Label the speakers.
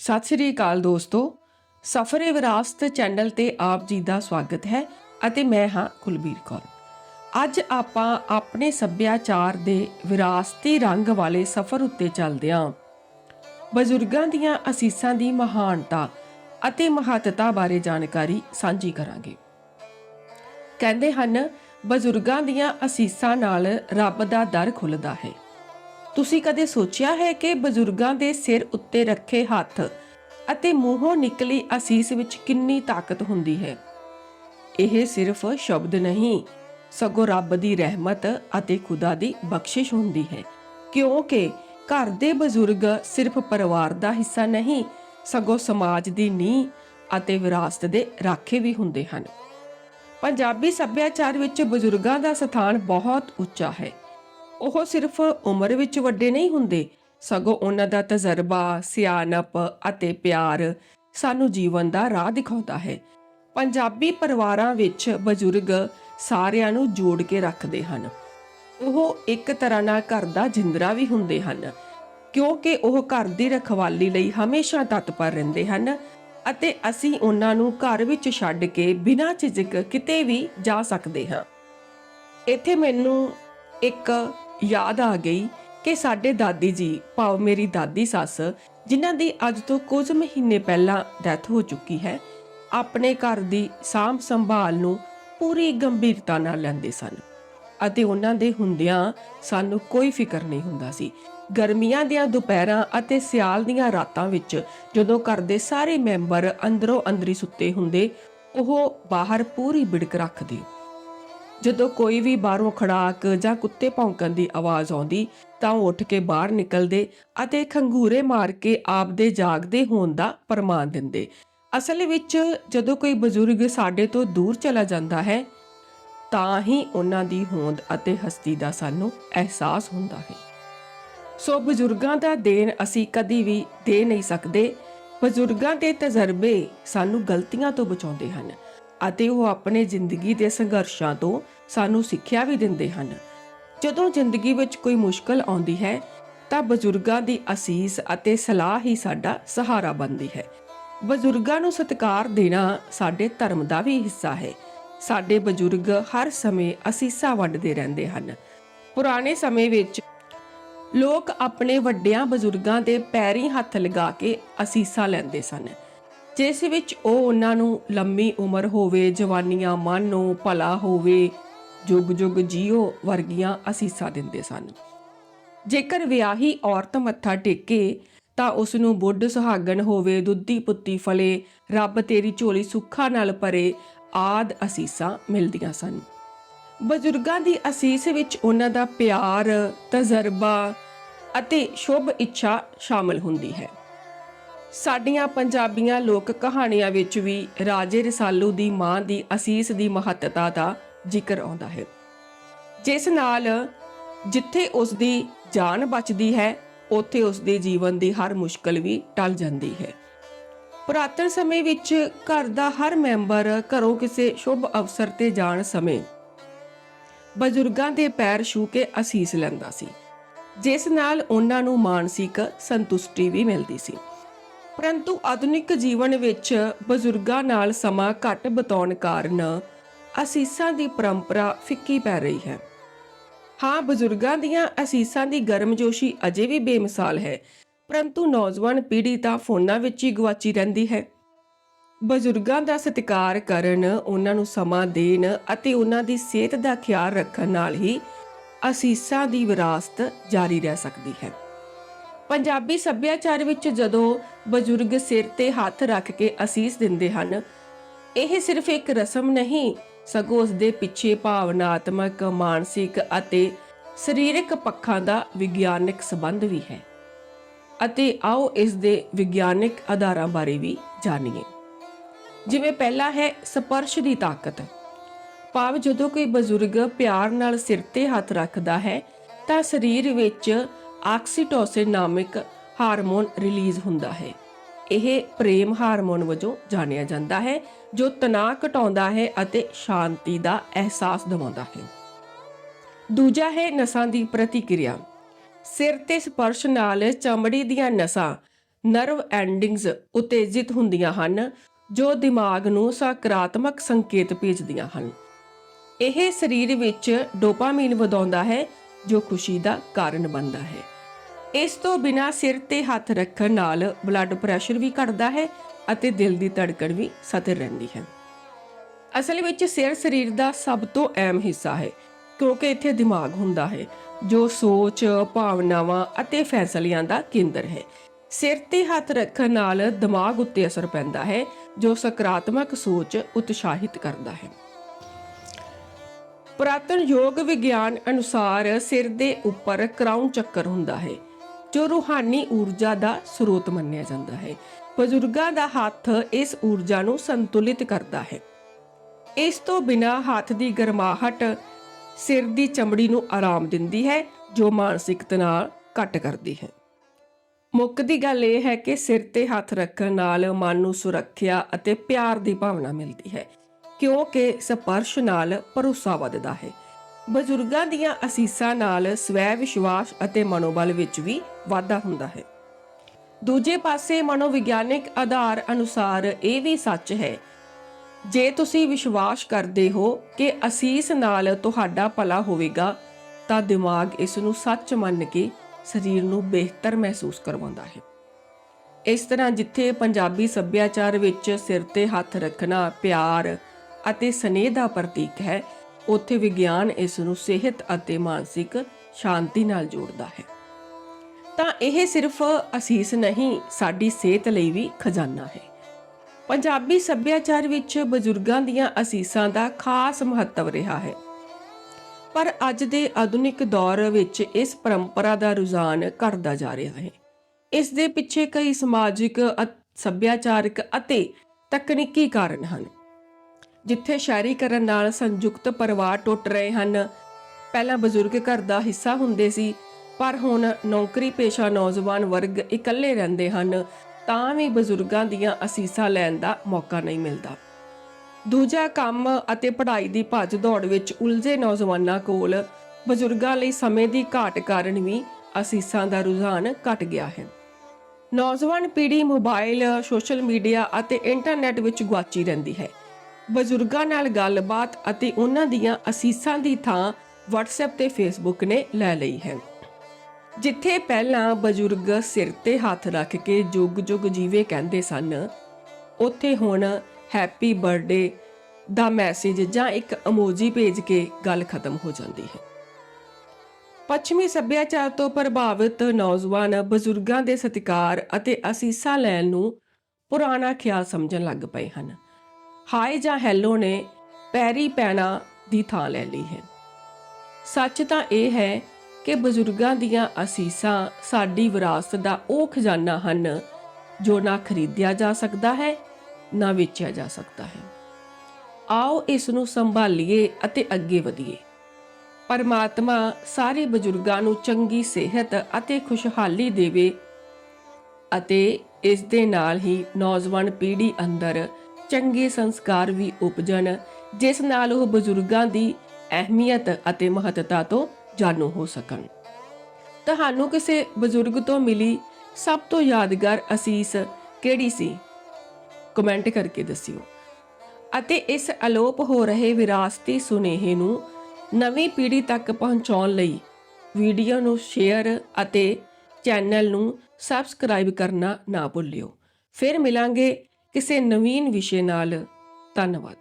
Speaker 1: ਸਤਿ ਸ੍ਰੀ ਅਕਾਲ ਦੋਸਤੋ। ਸਫਰੇ ਵਿਰਾਸਤ ਚੈਨਲ ਤੇ ਆਪ ਜੀ ਦਾ ਸਵਾਗਤ ਹੈ ਅਤੇ ਮੈਂ ਹਾਂ ਕੁਲਬੀਰ ਕੌਰ। ਅੱਜ ਆਪਾਂ ਆਪਣੇ ਸੱਭਿਆਚਾਰ ਦੇ ਵਿਰਾਸਤੀ ਰੰਗ ਵਾਲੇ ਸਫ਼ਰ ਉੱਤੇ ਚੱਲਦੇ ਹਾਂ। ਬਜ਼ੁਰਗਾਂ ਦੀਆਂ ਅਸੀਸਾਂ ਦੀ ਮਹਾਨਤਾ ਅਤੇ ਮਹੱਤਤਾ ਬਾਰੇ ਜਾਣਕਾਰੀ ਸਾਂਝੀ ਕਰਾਂਗੇ। ਕਹਿੰਦੇ ਹਨ, ਬਜ਼ੁਰਗਾਂ ਦੀਆਂ ਅਸੀਸਾਂ ਨਾਲ ਰੱਬ ਦਾ ਦਰ ਖੁੱਲਦਾ ਹੈ। ਤੁਸੀਂ ਕਦੇ ਸੋਚਿਆ ਹੈ ਕਿ ਬਜ਼ੁਰਗਾਂ ਦੇ ਸਿਰ ਉੱਤੇ ਰੱਖੇ ਹੱਥ ਅਤੇ ਮੂੰਹੋਂ ਨਿਕਲੀ ਅਸੀਸ ਵਿੱਚ ਕਿੰਨੀ ਤਾਕਤ ਹੁੰਦੀ ਹੈ? ਇਹ ਸਿਰਫ ਸ਼ਬਦ ਨਹੀਂ, ਸਗੋਂ ਰੱਬ ਦੀ ਰਹਿਮਤ ਅਤੇ ਖੁਦਾ ਦੀ ਬਖਸ਼ਿਸ਼ ਹੁੰਦੀ ਹੈ। ਕਿਉਂਕਿ ਘਰ ਦੇ ਬਜ਼ੁਰਗ ਸਿਰਫ ਪਰਿਵਾਰ ਦਾ ਹਿੱਸਾ ਨਹੀਂ, ਸਗੋਂ ਸਮਾਜ ਦੀ ਨੀਂਹ ਅਤੇ ਵਿਰਾਸਤ ਦੇ ਰਾਖੇ ਵੀ ਹੁੰਦੇ ਹਨ। ਪੰਜਾਬੀ ਸੱਭਿਆਚਾਰ ਵਿੱਚ ਬਜ਼ੁਰਗਾਂ ਦਾ ਸਥਾਨ ਬਹੁਤ ਉੱਚਾ ਹੈ। ਉਹ ਸਿਰਫ ਉਮਰ ਵਿੱਚ ਵੱਡੇ ਨਹੀਂ ਹੁੰਦੇ। ਸਗੋਂ ਉਹਨਾਂ ਦਾ ਤਜਰਬਾ, ਸਿਆਣਪ ਅਤੇ ਪਿਆਰ ਸਾਨੂੰ ਜੀਵਨ ਦਾ ਰਾਹ ਦਿਖਾਉਂਦਾ ਹੈ। ਪੰਜਾਬੀ ਪਰਿਵਾਰਾਂ ਵਿੱਚ ਬਜ਼ੁਰਗ ਸਾਰਿਆਂ ਨੂੰ ਜੋੜ ਕੇ ਰੱਖਦੇ ਹਨ। ਉਹ ਇੱਕ ਤਰ੍ਹਾਂ ਨਾਲ ਘਰ ਦਾ ਜਿੰਦਰਾ ਵੀ ਹੁੰਦੇ ਹਨ, ਕਿਉਂਕਿ ਉਹ ਘਰ ਦੀ ਰਖਵਾਲੀ ਲਈ ਹਮੇਸ਼ਾ ਤਤਪਰ ਰਹਿੰਦੇ ਹਨ ਅਤੇ ਅਸੀਂ ਉਹਨਾਂ ਨੂੰ ਘਰ ਵਿੱਚ ਛੱਡ ਕੇ ਬਿਨਾਂ ਝਿਜਕ ਕਿਤੇ ਵੀ ਜਾ ਸਕਦੇ ਹਾਂ। ਇੱਥੇ ਮੈਨੂੰ ਇੱਕ ਯਾਦ ਆ ਗਈ ਕਿ ਸਾਡੇ ਦਾਦੀ ਜੀ, ਭਾਵ ਮੇਰੀ ਦਾਦੀ ਸੱਸ, ਜਿਨ੍ਹਾਂ ਦੀ ਅੱਜ ਤੋਂ ਕੁਝ ਮਹੀਨੇ ਪਹਿਲਾਂ ਡੈਥ ਹੋ ਚੁੱਕੀ ਹੈ, ਆਪਣੇ ਘਰ ਦੀ ਸਾਂਭ ਸੰਭਾਲ ਨੂੰ ਪੂਰੀ ਗੰਭੀਰਤਾ ਨਾਲ ਲੈਂਦੇ ਸਨ ਅਤੇ ਉਹਨਾਂ ਦੇ ਹੁੰਦਿਆਂ ਸਾਨੂੰ ਕੋਈ ਫਿਕਰ ਨਹੀਂ ਹੁੰਦਾ ਸੀ। ਗਰਮੀਆਂ ਦੀਆਂ ਦੁਪਹਿਰਾਂ ਅਤੇ ਸਿਆਲ ਦੀਆਂ ਰਾਤਾਂ ਵਿੱਚ ਜਦੋਂ ਘਰ ਦੇ ਸਾਰੇ ਮੈਂਬਰ ਅੰਦਰੋਂ ਅੰਦਰੀ ਸੁੱਤੇ ਹੁੰਦੇ, ਉਹ ਬਾਹਰ ਪੂਰੀ ਬਿੜਕ ਰੱਖਦੇ। ਜਦੋਂ ਕੋਈ ਵੀ ਬਾਹਰੋਂ ਖੜਾਕ ਜਾਂ ਕੁੱਤੇ ਭੌਂਕਣ ਦੀ ਆਵਾਜ਼ ਆਉਂਦੀ, ਤਾਂ ਉਹ ਉੱਠ ਕੇ ਬਾਹਰ ਨਿਕਲਦੇ ਅਤੇ ਖੰਗੂਰੇ ਮਾਰ ਕੇ ਆਪ ਦੇ ਜਾਗਦੇ ਹੋਣ ਦਾ ਪ੍ਰਮਾਣ ਦਿੰਦੇ। ਅਸਲ ਵਿੱਚ ਜਦੋਂ ਕੋਈ ਬਜ਼ੁਰਗ ਸਾਡੇ ਤੋਂ ਦੂਰ ਚਲਾ ਜਾਂਦਾ ਹੈ, ਤਾਂ ਹੀ ਉਹਨਾਂ ਦੀ ਹੋਂਦ ਅਤੇ ਹਸਤੀ ਦਾ ਸਾਨੂੰ ਅਹਿਸਾਸ ਹੁੰਦਾ ਹੈ। ਸੋ ਬਜ਼ੁਰਗਾਂ ਦਾ ਦੇਣ ਅਸੀਂ ਕਦੀ ਵੀ ਦੇ ਨਹੀਂ ਸਕਦੇ। ਬਜ਼ੁਰਗਾਂ ਦੇ ਤਜਰਬੇ ਸਾਨੂੰ ਗਲਤੀਆਂ ਤੋਂ ਬਚਾਉਂਦੇ ਹਨ। ਅਤੇ ਉਹ ਆਪਣੇ ਜ਼ਿੰਦਗੀ ਦੇ ਸੰਘਰਸ਼ਾਂ ਤੋਂ ਸਾਨੂੰ ਸਿੱਖਿਆ ਵੀ ਦਿੰਦੇ ਹਨ। ਜਦੋਂ ਜ਼ਿੰਦਗੀ ਵਿੱਚ ਕੋਈ ਮੁਸ਼ਕਲ ਆਉਂਦੀ ਹੈ, ਤਾਂ ਬਜ਼ੁਰਗਾਂ ਦੀ ਅਸੀਸ ਅਤੇ ਸਲਾਹ ਹੀ ਸਾਡਾ ਸਹਾਰਾ ਬਣਦੀ ਹੈ। ਬਜ਼ੁਰਗਾਂ ਨੂੰ ਸਤਿਕਾਰ ਦੇਣਾ ਸਾਡੇ ਧਰਮ ਦਾ ਵੀ ਹਿੱਸਾ ਹੈ। ਸਾਡੇ ਬਜ਼ੁਰਗ ਹਰ ਸਮੇਂ ਅਸੀਸਾਂ ਵੰਡਦੇ ਰਹਿੰਦੇ ਹਨ। ਪੁਰਾਣੇ ਸਮੇਂ ਵਿੱਚ ਲੋਕ ਆਪਣੇ ਵੱਡਿਆਂ ਬਜ਼ੁਰਗਾਂ ਦੇ ਪੈਰੀਂ ਹੱਥ ਲਗਾ ਕੇ ਅਸੀਸਾਂ ਲੈਂਦੇ ਸਨ। ਜਿਸ ਵਿੱਚ ਉਹ ਉਹਨਾਂ ਨੂੰ ਲੰਮੀ ਉਮਰ ਹੋਵੇ, ਜਵਾਨੀਆਂ ਮਾਨੋ ਭਲਾ ਹੋਵੇ ਜੁਗ ਜੁਗ ਜੀਓ ਵਰਗੀਆਂ ਅਸੀਸਾਂ ਦਿੰਦੇ ਸਨ। ਜੇਕਰ ਵਿਆਹੀ ਔਰਤ ਮੱਥਾ ਟੇਕੇ, ਤਾਂ ਉਸ ਨੂੰ ਬੁੱਢ ਸੁਹਾਗਣ ਹੋਵੇ, ਦੁੱਧੀ ਪੁੱਤੀ ਫਲੇ, ਰੱਬ ਤੇਰੀ ਝੋਲੀ ਸੁੱਖਾਂ ਨਾਲ ਭਰੇ ਆਦ ਅਸੀਸਾਂ ਮਿਲਦੀਆਂ ਸਨ। ਬਜ਼ੁਰਗਾਂ ਦੀ ਅਸੀਸ ਵਿੱਚ ਉਹਨਾਂ ਦਾ ਪਿਆਰ, ਤਜਰਬਾ ਅਤੇ ਸ਼ੁਭ ਇੱਛਾ ਸ਼ਾਮਲ ਹੁੰਦੀ ਹੈ। ਸਾਡੀਆਂ ਪੰਜਾਬੀਆਂ ਲੋਕ ਕਹਾਣੀਆਂ ਵਿੱਚ ਵੀ ਰਾਜੇ ਰਸਾਲੂ ਦੀ ਮਾਂ ਦੀ ਅਸੀਸ ਦੀ ਮਹੱਤਤਾ ਦਾ ਜ਼ਿਕਰ ਆਉਂਦਾ ਹੈ। ਜਿਸ ਨਾਲ ਜਿੱਥੇ ਉਸ ਦੀ ਜਾਨ ਬਚਦੀ ਹੈ, ਉੱਥੇ ਉਸ ਦੇ ਜੀਵਨ ਦੀ ਹਰ ਮੁਸ਼ਕਲ ਵੀ ਟਲ ਜਾਂਦੀ ਹੈ। ਪੁਰਾਤਨ ਸਮੇਂ ਵਿੱਚ ਘਰ ਦਾ ਹਰ ਮੈਂਬਰ ਘਰੋਂ ਕਿਸੇ ਸ਼ੁਭ ਅਵਸਰ ਤੇ ਜਾਣ ਸਮੇਂ ਬਜ਼ੁਰਗਾਂ ਦੇ ਪੈਰ ਛੂ ਕੇ ਅਸੀਸ ਲੈਂਦਾ ਸੀ, ਜਿਸ ਨਾਲ ਉਹਨਾਂ ਨੂੰ ਮਾਨਸਿਕ ਸੰਤੁਸ਼ਟੀ ਵੀ ਮਿਲਦੀ ਸੀ। ਪਰੰਤੂ ਆਧੁਨਿਕ ਜੀਵਨ ਵਿੱਚ ਬਜ਼ੁਰਗਾਂ ਨਾਲ ਸਮਾਂ ਘੱਟ ਬਿਤਾਉਣ ਕਾਰਨ ਅਸੀਸਾਂ ਦੀ ਪਰੰਪਰਾ ਫਿੱਕੀ ਪੈ ਰਹੀ ਹੈ। ਹਾਂ, ਬਜ਼ੁਰਗਾਂ ਦੀਆਂ ਅਸੀਸਾਂ ਦੀ ਗਰਮਜੋਸ਼ੀ ਅਜੇ ਵੀ ਬੇਮਿਸਾਲ ਹੈ, ਪਰੰਤੂ ਨੌਜਵਾਨ ਪੀੜ੍ਹੀ ਤਾਂ ਫੋਨਾਂ ਵਿੱਚ ਹੀ ਗਵਾਚੀ ਰਹਿੰਦੀ ਹੈ। ਬਜ਼ੁਰਗਾਂ ਦਾ ਸਤਿਕਾਰ ਕਰਨ, ਉਹਨਾਂ ਨੂੰ ਸਮਾਂ ਦੇਣ ਅਤੇ ਉਹਨਾਂ ਦੀ ਸਿਹਤ ਦਾ ਖਿਆਲ ਰੱਖਣ ਨਾਲ ਹੀ ਅਸੀਸਾਂ ਦੀ ਵਿਰਾਸਤ ਜਾਰੀ ਰਹਿ ਸਕਦੀ ਹੈ। ਪੰਜਾਬੀ ਸੱਭਿਆਚਾਰ ਵਿੱਚ ਜਦੋਂ ਬਜ਼ੁਰਗ ਸਿਰ ਤੇ ਹੱਥ ਰੱਖ ਕੇ ਅਸੀਸ ਦਿੰਦੇ ਹਨ, ਇਹ ਸਿਰਫ ਇੱਕ ਰਸਮ ਨਹੀਂ, ਸਗੋਂ ਉਸ ਦੇ ਪਿੱਛੇ ਭਾਵਨਾਤਮਕ, ਮਾਨਸਿਕ ਅਤੇ ਸਰੀਰਕ ਪੱਖਾਂ ਦਾ ਵਿਗਿਆਨਕ ਸੰਬੰਧ ਵੀ ਹੈ। ਅਤੇ ਆਓ ਇਸ ਦੇ ਵਿਗਿਆਨਿਕ ਆਧਾਰਾਂ ਬਾਰੇ ਵੀ ਜਾਣੀਏ। ਜਿਵੇਂ ਪਹਿਲਾ ਹੈ ਸਪਰਸ਼ ਦੀ ਤਾਕਤ। ਭਾਵ ਜਦੋਂ ਕੋਈ ਬਜ਼ੁਰਗ ਪਿਆਰ ਨਾਲ ਸਿਰ ਤੇ ਹੱਥ ਰੱਖਦਾ ਹੈ, ਤਾਂ ਸਰੀਰ ਵਿੱਚ ਆਕਸੀਟੋਸਿਨ ਨਾਮਕ ਹਾਰਮੋਨ ਰਿਲੀਜ਼ ਹੁੰਦਾ ਹੈ। ਇਹ ਪ੍ਰੇਮ ਹਾਰਮੋਨ ਵਜੋਂ ਜਾਣਿਆ ਜਾਂਦਾ ਹੈ, ਜੋ ਤਣਾਅ ਘਟਾਉਂਦਾ ਹੈ ਅਤੇ ਸ਼ਾਂਤੀ ਦਾ ਅਹਿਸਾਸ ਦਿਵਾਉਂਦਾ ਹੈ। ਦੂਜਾ ਹੈ ਨਸਾਂ ਦੀ ਪ੍ਰਤੀਕਿਰਿਆ। ਸਿਰ ਤੇ ਸਪਰਸ਼ ਨਾਲ ਚਮੜੀ ਦੀਆਂ ਨਸਾਂ ਨਰਵ ਐਂਡਿੰਗਸ ਉਤੇਜਿਤ ਹੁੰਦੀਆਂ ਹਨ, ਜੋ ਦਿਮਾਗ ਨੂੰ ਸਕਾਰਾਤਮਕ ਸੰਕੇਤ ਭੇਜਦੀਆਂ ਹਨ। ਇਹ ਸਰੀਰ ਵਿੱਚ ਡੋਪਾਮਾਈਨ ਵਧਾਉਂਦਾ ਹੈ ਜੋ ਖੁਸ਼ੀ ਦਾ ਕਾਰਨ ਬਣਦਾ ਹੈ। ਇਸ ਤੋਂ ਬਿਨਾ ਸਿਰ ਤੇ ਹੱਥ ਰੱਖਣ ਨਾਲ ਬਲੱਡ ਪ੍ਰੈਸ਼ਰ ਵੀ ਘਟਦਾ ਹੈ ਅਤੇ ਦਿਲ ਦੀ ਧੜਕਣ ਵੀ ਸਥਿਰ ਰਹਿੰਦੀ ਹੈ। ਅਸਲ ਵਿੱਚ ਸਿਰ ਸਰੀਰ ਦਾ ਸਭ ਤੋਂ ਅਹਿਮ ਹਿੱਸਾ ਹੈ, ਕਿਉਂਕਿ ਇੱਥੇ ਦਿਮਾਗ ਹੁੰਦਾ ਹੈ, ਜੋ ਸੋਚ, ਭਾਵਨਾਵਾਂ ਅਤੇ ਫੈਸਲਿਆਂ ਦਾ ਕੇਂਦਰ ਹੈ। ਸਿਰ ਤੇ ਹੱਥ ਰੱਖਣ ਨਾਲ ਦਿਮਾਗ ਉੱਤੇ ਅਸਰ ਪੈਂਦਾ ਹੈ, ਜੋ ਸਕਾਰਾਤਮਕ ਸੋਚ ਉਤਸ਼ਾਹਿਤ ਕਰਦਾ ਹੈ। ਪੁਰਾਤਨ ਯੋਗ ਵਿਗਿਆਨ ਅਨੁਸਾਰ ਸਿਰ ਦੇ ਉੱਪਰ ਕਰਾਊਨ ਚੱਕਰ ਹੁੰਦਾ ਹੈ, ਜੋ ਰੂਹਾਨੀ ਊਰਜਾ ਦਾ ਸਰੋਤ ਮੰਨਿਆ ਜਾਂਦਾ ਹੈ। ਬਜ਼ੁਰਗਾਂ ਦਾ ਹੱਥ ਇਸ ਊਰਜਾ ਨੂੰ ਸੰਤੁਲਿਤ ਕਰਦਾ ਹੈ। ਇਸ ਤੋਂ ਬਿਨਾ ਹੱਥ ਦੀ ਗਰਮਾਹਟ ਸਿਰ ਦੀ ਚਮੜੀ ਨੂੰ ਆਰਾਮ ਦਿੰਦੀ ਹੈ, ਜੋ ਮਾਨਸਿਕ ਤਣਾਅ ਘੱਟ ਕਰਦੀ ਹੈ। ਮੁੱਖ ਦੀ ਗੱਲ ਇਹ ਹੈ ਕਿ ਸਿਰ ਤੇ ਹੱਥ ਰੱਖਣ ਨਾਲ ਮਨ ਨੂੰ ਸੁਰੱਖਿਆ ਅਤੇ ਪਿਆਰ ਦੀ ਭਾਵਨਾ ਮਿਲਦੀ ਹੈ। ਕਿਉਂਕਿ ਸਪਰਸ਼ ਨਾਲ ਭਰੋਸਾ ਵੱਧਦਾ ਹੈ। ਬਜ਼ੁਰਗਾਂ ਦੀਆਂ ਅਸੀਸਾਂ ਨਾਲ ਸਵੈ ਵਿਸ਼ਵਾਸ ਅਤੇ ਮਨੋਬਲ ਵਿੱਚ ਵੀ ਵਾਧਾ ਹੁੰਦਾ ਹੈ। ਦੂਜੇ ਪਾਸੇ ਮਨੋਵਿਗਿਆਨਿਕ ਆਧਾਰ ਅਨੁਸਾਰ ਇਹ ਵੀ ਸੱਚ ਹੈ, ਜੇ ਤੁਸੀਂ ਵਿਸ਼ਵਾਸ ਕਰਦੇ ਹੋ ਕਿ ਅਸੀਸ ਨਾਲ ਤੁਹਾਡਾ ਭਲਾ ਹੋਵੇਗਾ, ਤਾਂ ਦਿਮਾਗ ਇਸ ਨੂੰ ਸੱਚ ਮੰਨ ਕੇ ਸਰੀਰ ਨੂੰ ਬਿਹਤਰ ਮਹਿਸੂਸ ਕਰਵਾਉਂਦਾ ਹੈ। ਇਸ ਤਰ੍ਹਾਂ ਜਿੱਥੇ ਪੰਜਾਬੀ ਸੱਭਿਆਚਾਰ ਵਿੱਚ ਸਿਰ ਤੇ ਹੱਥ ਰੱਖਣਾ, ਪਿਆਰ ਅਤੇ ਸਨੇਹ ਦਾ ਪ੍ਰਤੀਕ ਹੈ। ਉੱਥੇ ਵਿਗਿਆਨ ਇਸ ਨੂੰ ਸਿਹਤ ਅਤੇ ਮਾਨਸਿਕ ਸ਼ਾਂਤੀ ਨਾਲ ਜੋੜਦਾ ਹੈ। ਤਾਂ ਇਹ ਸਿਰਫ ਅਸੀਸ ਨਹੀਂ, ਸਾਡੀ ਸਿਹਤ ਲਈ ਵੀ ਖਜ਼ਾਨਾ ਹੈ। ਪੰਜਾਬੀ ਸੱਭਿਆਚਾਰ ਵਿੱਚ ਬਜ਼ੁਰਗਾਂ ਦੀਆਂ ਅਸੀਸਾਂ ਦਾ ਖਾਸ ਮਹੱਤਵ ਰਿਹਾ ਹੈ। ਪਰ ਅੱਜ ਦੇ ਆਧੁਨਿਕ ਦੌਰ ਵਿੱਚ ਇਸ ਪਰੰਪਰਾ ਦਾ ਰੁਝਾਨ ਘਟਦਾ ਜਾ ਰਿਹਾ ਹੈ। ਇਸ ਦੇ ਪਿੱਛੇ ਕਈ ਸਮਾਜਿਕ ਅ- ਸੱਭਿਆਚਾਰਕ ਅਤੇ ਤਕਨੀਕੀ ਕਾਰਨ ਹਨ। ਜਿੱਥੇ ਸ਼ਹਿਰੀਕਰਨ ਨਾਲ ਸੰਯੁਕਤ ਪਰਿਵਾਰ ਟੁੱਟ ਰਹੇ ਹਨ। ਪਹਿਲਾਂ ਬਜ਼ੁਰਗ ਘਰ ਦਾ ਹਿੱਸਾ ਹੁੰਦੇ ਸੀ, ਪਰ ਹੁਣ ਨੌਕਰੀ ਪੇਸ਼ਾ ਨੌਜਵਾਨ ਵਰਗ ਇਕੱਲੇ ਰਹਿੰਦੇ ਹਨ, ਤਾਂ ਵੀ ਬਜ਼ੁਰਗਾਂ ਦੀਆਂ ਅਸੀਸਾਂ ਲੈਣ ਦਾ ਮੌਕਾ ਨਹੀਂ ਮਿਲਦਾ। ਦੂਜਾ ਕੰਮ ਅਤੇ ਪੜ੍ਹਾਈ ਦੀ ਭੱਜ ਦੌੜ ਵਿੱਚ ਉਲਝੇ ਨੌਜਵਾਨਾਂ ਕੋਲ ਬਜ਼ੁਰਗਾਂ ਲਈ ਸਮੇਂ ਦੀ ਘਾਟ ਕਾਰਨ ਵੀ ਅਸੀਸਾਂ ਦਾ ਰੁਝਾਨ ਘਟ ਗਿਆ ਹੈ। ਨੌਜਵਾਨ ਪੀੜ੍ਹੀ ਮੋਬਾਈਲ ਸੋਸ਼ਲ ਮੀਡੀਆ ਅਤੇ ਇੰਟਰਨੈਟ ਵਿੱਚ ਗੁਆਚੀ ਰਹਿੰਦੀ ਹੈ। ਬਜ਼ੁਰਗਾਂ ਨਾਲ ਗੱਲਬਾਤ ਅਤੇ ਉਹਨਾਂ ਦੀਆਂ ਅਸੀਸਾਂ ਦੀ ਥਾਂ WhatsApp ਤੇ Facebook ਨੇ ਲੈ ਲਈ ਹੈ। ਜਿੱਥੇ ਪਹਿਲਾਂ ਬਜ਼ੁਰਗ ਸਿਰ ਤੇ ਹੱਥ ਰੱਖ ਕੇ ਜੁਗ ਜੁਗ ਜੀਵੇ ਕਹਿੰਦੇ ਸਨ, ਉੱਥੇ ਹੁਣ ਹੈਪੀ ਬਰਥਡੇ ਦਾ ਮੈਸੇਜ ਜਾਂ ਇੱਕ ਇਮੋਜੀ ਭੇਜ ਕੇ ਗੱਲ ਖਤਮ ਹੋ ਜਾਂਦੀ ਹੈ। ਪੱਛਮੀ ਸੱਭਿਆਚਾਰ ਤੋਂ ਪ੍ਰਭਾਵਿਤ ਨੌਜਵਾਨ ਬਜ਼ੁਰਗਾਂ ਦੇ ਸਤਿਕਾਰ ਅਤੇ ਅਸੀਸਾਂ ਲੈਣ ਨੂੰ ਪੁਰਾਣਾ ਖਿਆਲ ਸਮਝਣ ਲੱਗ ਪਏ ਹਨ। ਹਾਏ ਜਾਂ ਹੈਲੋ ਨੇ ਪੈਰੀ ਪੈਣਾ ਦੀ ਥਾਂ ਲੈ ਲਈ ਹੈ। ਸੱਚ ਤਾਂ ਇਹ ਹੈ ਕਿ ਬਜ਼ੁਰਗਾਂ ਦੀਆਂ ਅਸੀਸਾਂ ਸਾਡੀ ਵਿਰਾਸਤ ਦਾ ਉਹ ਖਜ਼ਾਨਾ ਹਨ ਜੋ ਨਾ ਖਰੀਦਿਆ ਜਾ ਸਕਦਾ ਹੈ, ਨਾ ਵੇਚਿਆ ਜਾ ਸਕਦਾ ਹੈ। ਆਓ ਇਸ ਨੂੰ ਸੰਭਾਲੀਏ ਅਤੇ ਅੱਗੇ ਵਧੀਏ। ਪਰਮਾਤਮਾ ਸਾਰੇ ਬਜ਼ੁਰਗਾਂ ਨੂੰ ਚੰਗੀ ਸਿਹਤ ਅਤੇ ਖੁਸ਼ਹਾਲੀ ਦੇਵੇ ਅਤੇ ਇਸ ਦੇ ਨਾਲ ਹੀ ਨੌਜਵਾਨ ਪੀੜ੍ਹੀ ਅੰਦਰ ਚੰਗੇ ਸੰਸਕਾਰ ਵੀ ਉਪਜਣ, ਜਿਸ ਨਾਲ ਉਹ ਬਜ਼ੁਰਗਾਂ ਦੀ ਅਹਿਮੀਅਤ ਅਤੇ ਮਹੱਤਤਾ ਤੋਂ ਜਾਣੂ ਹੋ ਸਕਣ। ਤੁਹਾਨੂੰ ਕਿਸੇ ਬਜ਼ੁਰਗ ਤੋਂ ਮਿਲੀ ਸਭ ਤੋਂ ਯਾਦਗਾਰ ਅਸੀਸ ਕਿਹੜੀ ਸੀ? ਕਮੈਂਟ ਕਰਕੇ ਦੱਸਿਓ। ਅਤੇ ਇਸ ਅਲੋਪ ਹੋ ਰਹੇ ਵਿਰਾਸਤੀ ਸੁਨੇਹੇ ਨੂੰ ਨਵੀਂ ਪੀੜ੍ਹੀ ਤੱਕ ਪਹੁੰਚਾਉਣ ਲਈ ਵੀਡੀਓ ਨੂੰ ਸ਼ੇਅਰ ਅਤੇ ਚੈਨਲ ਨੂੰ ਸਬਸਕ੍ਰਾਈਬ ਕਰਨਾ ਨਾ ਭੁੱਲਿਓ। ਫਿਰ ਮਿਲਾਂਗੇ ਕਿਸੇ ਨਵੀਨ ਵਿਸ਼ੇ ਨਾਲ ਧੰਨਵਾਦ।